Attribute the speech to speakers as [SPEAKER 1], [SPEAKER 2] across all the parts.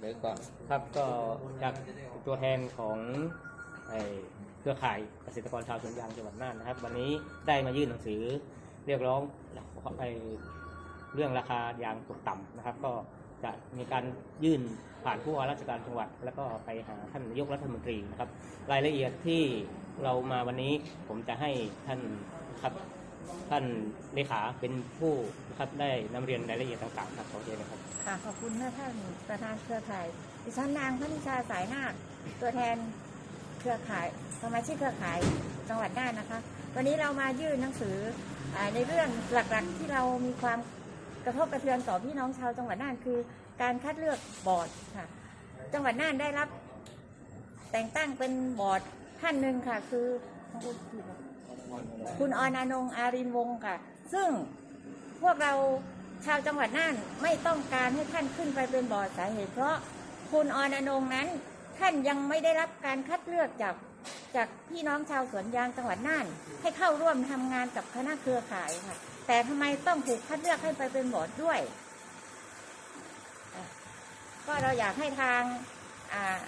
[SPEAKER 1] เดี๋ยวก่อน
[SPEAKER 2] ครับก็จากตัวแทนของเครือข่ายเกษตรกรชาวสวนยางจังหวัดน่านนะครับ วันนี้ได้มายื่นหนังสือเรียกร้องเรื่องราคายางตกต่ำนะครับ ก็จะมีการยื่นผ่านผู้ว่าราชการจังหวัด แล้วก็ไปหาท่านนายกรัฐมนตรีนะครับ รายละเอียดที่เรามาวันนี้ผมจะให้ท่านครับ ท่านเลขาเป็นผู้นะครับได้นำเรียนรายละเอียดต่างๆครับขอเชิญนะครับ
[SPEAKER 3] ค่ะขอบคุณนะท่านประธานเครือข่ายดิฉันนางพนิชาสายนาคตัวแทนเครือข่ายสมาชิกเครือข่ายจังหวัดน่านนะคะ วันนี้เรามายื่นหนังสืออในเรื่องหลักๆที่เรามีความกระทบกระเทือนต่อพี่น้องชาวจังหวัดน่านคือ การคัดเลือกบอร์ดค่ะ จังหวัดน่านได้รับ แต่งตั้งเป็นบอร์ดท่านหนึ่งค่ะ คือ คุณออนอนงอารินวงศ์ค่ะ ซึ่งพวกเราชาวจังหวัดน่านไม่ต้องการให้ท่านขึ้นไปเป็นบอร์ดสาเหตุเพราะคุณออนอนงนั้น ท่านยังไม่ได้รับการคัดเลือกจากจากพี่น้องชาวสวนยางจังหวัดน่าน ให้เข้าร่วมทำงานกับคณะเครือข่ายค่ะ แต่ทำไมต้องถูกคัดเลือกให้ไปเป็นบอร์ดด้วยอะก็เราอยากให้ทางอ่า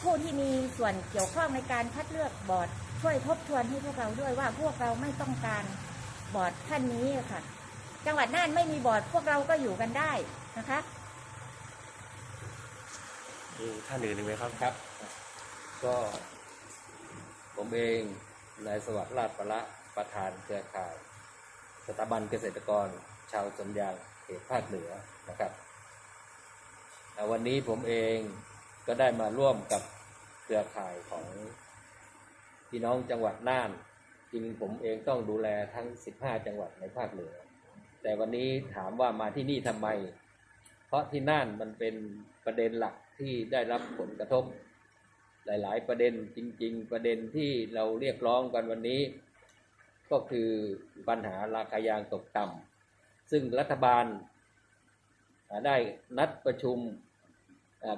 [SPEAKER 3] ผู้ที่มีส่วนเกี่ยวข้องในการคัดเลือกบอร์ดช่วยทบทวนให้พวกเราด้วยว่าพวกเราไม่ต้องการบอร์ดท่านนี้ค่ะ จังหวัดน่านไม่มีบอร์ดพวกเราก็อยู่กันได้นะคะ
[SPEAKER 2] มีท่านอื่นอีกไหมครับ
[SPEAKER 1] ครับ ก็ผมเองนายสวัสดิ์ราชประละประธานเครือข่าย สถาบันเกษตรกร ชาวสวนยางเขตภาคเหนือนะครับวันนี้ผมเอง ก็ได้มาร่วมกับเครือข่ายของพี่น้องจังหวัดน่าน จริงผมเองต้องดูแลทั้ง 15 จังหวัดในภาคเหนือ แต่วันนี้ถามว่ามาที่นี่ทำไม เพราะที่น่านมันเป็นประเด็นหลักที่ได้รับผลกระทบ หลาย ๆ ประเด็นจริง ๆ ประเด็นที่เราเรียกร้องกันวันนี้ ก็คือปัญหาราคายางตกต่ำซึ่งรัฐบาลได้นัดประชุม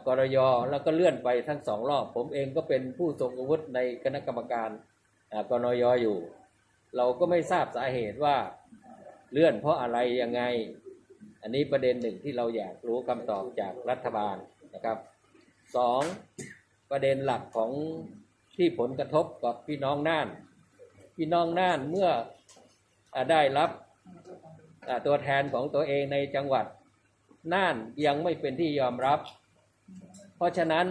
[SPEAKER 1] กรยแล้วก็เลื่อนไปทั้งสองรอบ ผมเองก็เป็นผู้ทรงอาวุธในคณะกรรมการกรยอยู่ เราก็ไม่ทราบสาเหตุว่าเลื่อนเพราะอะไรยังไง อันนี้ประเด็นหนึ่งที่เราอยากรู้คำตอบจากรัฐบาลนะครับสองประเด็นหลักของที่ผลกระทบกับพี่น้องน่าน พี่น้องน่านเมื่ออได้รับตัวแทนของตัวเองในจังหวัดน่านยังไม่เป็นที่ยอมรับ เพราะฉะนั้น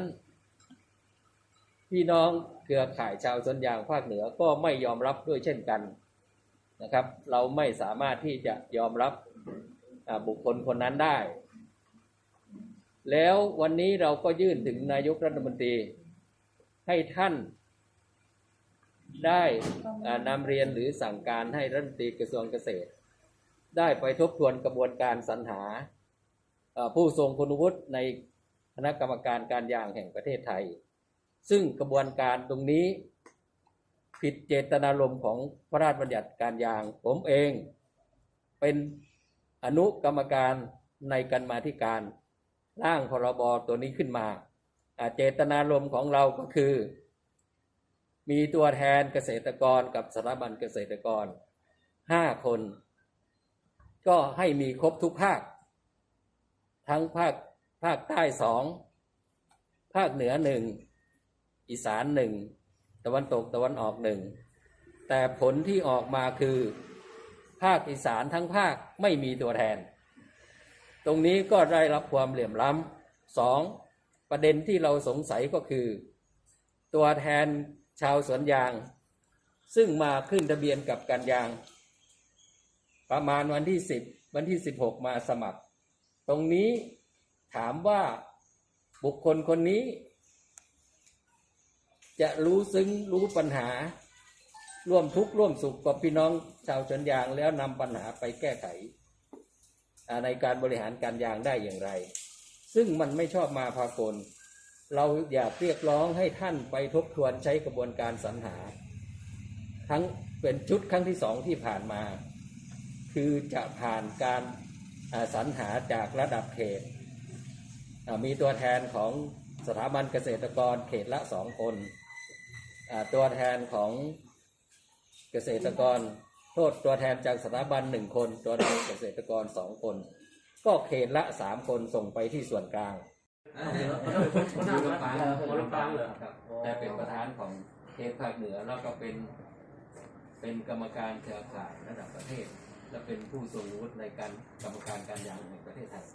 [SPEAKER 1] พี่น้องเครือข่ายชาวสวนยางภาคเหนือก็ไม่ยอมรับด้วยเช่นกันนะครับ เราไม่สามารถที่จะยอมรับบุคคลคนนั้นได้ แล้ววันนี้เราก็ยื่นถึงนายกรัฐมนตรี ให้ท่านได้นำเรียนหรือสั่งการให้รัฐมนตรีกระทรวงเกษตร ได้ไปทบทวนกระบวนการสรรหาผู้ทรงคุณวุฒิใน คณะกรรมการการยางแห่งประเทศไทย ซึ่งกระบวนการตรงนี้ผิดเจตนารมณ์ของพระราชบัญญัติการยาง ผมเองเป็นอนุกรรมการในกันมาธิการร่างพรบตัวนี้ขึ้นมาอ่าเจตนารมณ์ของเราก็คือ มีตัวแทนเกษตรกรกับสถาบันเกษตรกรห้าคน ก็ให้มีครบทุกภาค ทั้งภาค ภาคใต้สอง ภาคเหนือหนึ่ง อีสานหนึ่ง ตะวันตกตะวันออกหนึ่ง แต่ผลที่ออกมาคือ ภาคอีสานทั้งภาคไม่มีตัวแทน ตรงนี้ก็ได้รับความเหลื่อมล้ำสองประเด็นที่เราสงสัยก็คือ ตัวแทนชาวสวนยาง ซึ่งมาขึ้นทะเบียนกับการยาง ประมาณวันที่สิบวันที่สิบหกมาสมัคร ตรงนี้ ถามว่าบุคคลคนนี้ จะรู้ซึ้งรู้ปัญหา ร่วมทุกข์ร่วมสุขกับพี่น้องชาวสวนยางแล้วนำปัญหาไปแก้ไข ในการบริหารการยางได้อย่างไร ซึ่งมันไม่ชอบมาพากล เราอยากเรียกร้องให้ท่านไปทบทวนใช้กระบวนการสรรหา ทั้งเป็นชุดครั้งที่สองที่ผ่านมา คือจะผ่านการสรรหาจากระดับเขต มีตัวแทนของสถาบันเกษตรกรเขตละสองคนอ่าตัวแทนของเกษตรกรโทษตัวแทนจากสถาบันหนึ่งคน ตัวแทนเกษตรกรสองคน ก็เขตละสามคนส่งไปที่ส่วนกลาง
[SPEAKER 4] คนหน้าลำปางคนลำปางเหรอ
[SPEAKER 1] ครับแต่เป็นประธานของเขตภาคเหนือแล้วก็เป็นเป็นกรรมการเครือข่ายระดับประเทศ และเป็นผู้ทรงวุฒิในการกรรมการการยางแห่งประเทศไทย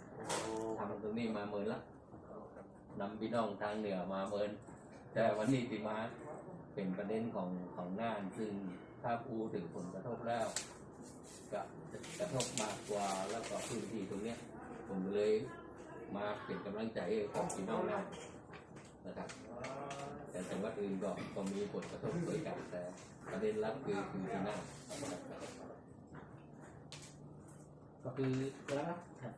[SPEAKER 1] ทำตรงนี้มาเมินละนำพี่น้องทางเหนือมาเมิน แต่วันนี้ที่มาเป็นประเด็นของของงานซึ่งถ้าพูดถึงผลกระทบแล้วก็กระทบมากกว่าแล้วก็พื้นที่ตรงเนี้ย ผมเลยมาเป็นกำลังใจให้กับพี่น้องนะนะครับแต่จังหวัดอื่นก็ก็มีผลกระทบด้วยกันแต่ประเด็นหลักคือคือที่นั่น
[SPEAKER 2] ก็คือระลับครับ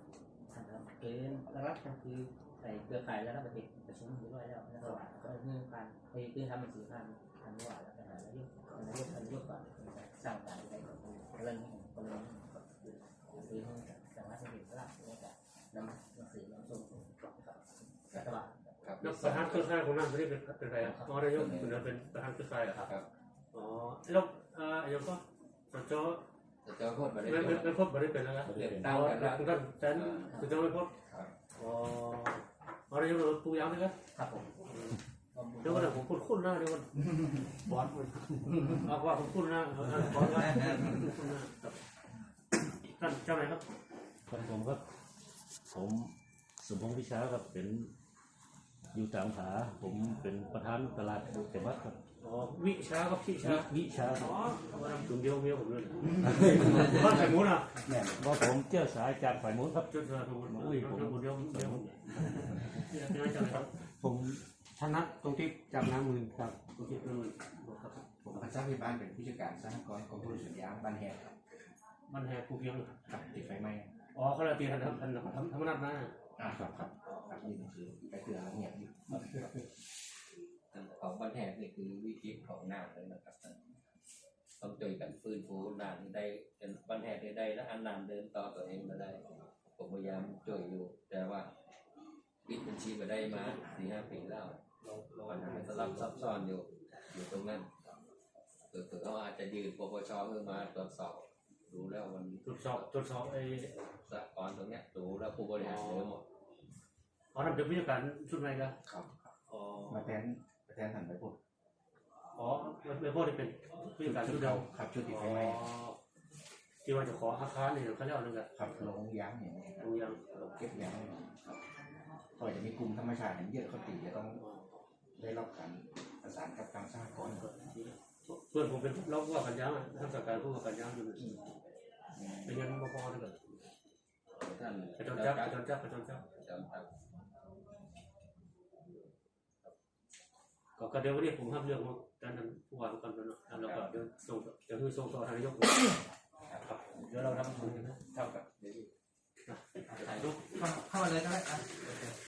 [SPEAKER 2] ท่านครับคือระลับก็คือใส่เครือข่ายระดับประเทศประชุมอยู่ด้วยแล้วนะครับก็คือการไปคือทำหนังสือผ่านทางว่าแล้วนะครับนายกนายกนายกก่อนสร้างการได้เรื่องนี้คนนี้ก็คือคือให้สามารถจะเห็นระดับในการนำหนังสือนำส่งรัฐบาล
[SPEAKER 1] ครับ
[SPEAKER 4] แล้วประธานเครือข่ายของนั่นไม่ได้เป็นเป็นใครอะอ๋อนายกคุณเป็นประธานเครือข่ายเหรอครับ
[SPEAKER 1] ครับ
[SPEAKER 4] อ๋อแล้วอ่าอย่างก็สจ
[SPEAKER 1] แต่เจ้าโทษมาได้
[SPEAKER 4] ไม่
[SPEAKER 1] จ
[SPEAKER 4] ไม่
[SPEAKER 1] บ
[SPEAKER 4] ไม่พบไม่ได้เป็นแล้วนะ
[SPEAKER 1] เลือก
[SPEAKER 4] อ๋
[SPEAKER 1] ตั้ง
[SPEAKER 4] อ
[SPEAKER 1] กันแล้ว
[SPEAKER 4] คุณท่านแทนคุณจะไม่พบ
[SPEAKER 1] ครับ
[SPEAKER 4] อ๋ออ๋อนายกเราปูยาวนี่ครับ
[SPEAKER 2] ครับผม
[SPEAKER 4] เดี๋ยวก่อนผมคุ้นคุ้นหน้าเดี๋ยวก่อนบอสเอาว่าผมคุ้นหน้าบอสว่าคุ้นหน้าครับท่านเจ้าไหนครับ
[SPEAKER 5] ครับผมครับ ผมสมพงษ์พิชาครับเป็น อยู่ตามผาผมเป็นประธานตลาดเขมัดครับ
[SPEAKER 4] อ๋อวิชาครับพี่ชา
[SPEAKER 5] วิวิชาค
[SPEAKER 4] อ๋
[SPEAKER 5] รั
[SPEAKER 4] อบมาทำถุงเดียวเมียผมเลยบ้านไข่หมูน่ะ
[SPEAKER 5] แม่นว่าผมเจ้าสายจากฝ่ายมูลครับ
[SPEAKER 4] จุดเธอถุงอุ้ยผมถุงเดียวเดียวนี่นะเจ้าไหนครับ
[SPEAKER 6] ผมธนัทตรงที่จับน้ำมือครับ
[SPEAKER 4] โอเคเป็นครับ
[SPEAKER 7] ผมพันทรัพย์พิบาลเป็นผู้จัดการสหกรณ์กองทุนสวนยางบ้านแหกครับ
[SPEAKER 4] มันแหกภูเพียง
[SPEAKER 7] กับติดไฟไหม้
[SPEAKER 4] อ๋อเขาเลยตีทันทันทันทันธรรมนัตนะ
[SPEAKER 7] อ่าครับครับครับนี่คือไปเตือนเงียบอยู่
[SPEAKER 1] ของบันแหกนี่คือวิกฤตของน้ำเลยนะครับท่านต้องช่วยกันฟื้นฟูน้ำให้ได้จนบันแหกให้ได้และอันน้ำเดินต่อตัวเองมาได้ ผมพยายามช่วยอยู่ แต่ว่าปิดบัญชีมาได้มาสี่ห้าปีแล้วปัญหาสลับซับซ้อนอยู่อยู่ตรงนั้นเผื่อๆเขาอาจจะยืนปปชเพื่อมาตรวจสอบ ดูแล้วมัน
[SPEAKER 4] ตรวจสอบตรวจสอบไอ้
[SPEAKER 1] สหกรณ์ตรงเนี้ยดูแล้วผู้บริหารรู้หมด
[SPEAKER 4] อ๋อนั่นเป็นผู้จัดการชุดไหนกัน
[SPEAKER 7] ครับครับ
[SPEAKER 4] อ๋อ
[SPEAKER 7] มาแทนมาแทนท่านไปพูด
[SPEAKER 4] อ๋อไม่พ่อที่เป็นผู้จัดการชุดเดียว
[SPEAKER 7] ครับชุดติดไฟ
[SPEAKER 4] อ๋อ
[SPEAKER 7] ไหม้
[SPEAKER 4] ที่ว่าจะขออาคารเนี่ยเขาเรียกว่าอะไรกัน
[SPEAKER 7] ครับลงยางอย่างนี้ค
[SPEAKER 4] ต
[SPEAKER 7] รับ
[SPEAKER 4] รงยัง
[SPEAKER 7] ลงเก็บยางครับก็จะมีกลุ่มธรรมชาติอย่างเยอะเขาตีจะต้องได้รับการประสานกับทางสหกรณ์
[SPEAKER 4] เพื่อนผมเป็นเราว่ากันยังทำสักการผู้ว่ากันยังอยู่เป็นยังบ่พอเลยกัน
[SPEAKER 1] ท่าน
[SPEAKER 4] กระจนจับกระจนจับกระจนจับ
[SPEAKER 1] จำครับ
[SPEAKER 4] ก็ก็เดี๋ยววันนี้ผมทำเรื่องของการนั้นผู้ว่าทุกคนแล้วเนาะแล้วก็เดี๋ยวส่งเดี๋ยวคือส่งต่อทางนายกครับเดี๋ยวเราทำบุญนะ
[SPEAKER 7] เท่ากับ
[SPEAKER 4] ถ่ายรูป
[SPEAKER 7] เข้ามาเลยก็ได้ครับ
[SPEAKER 4] โอเค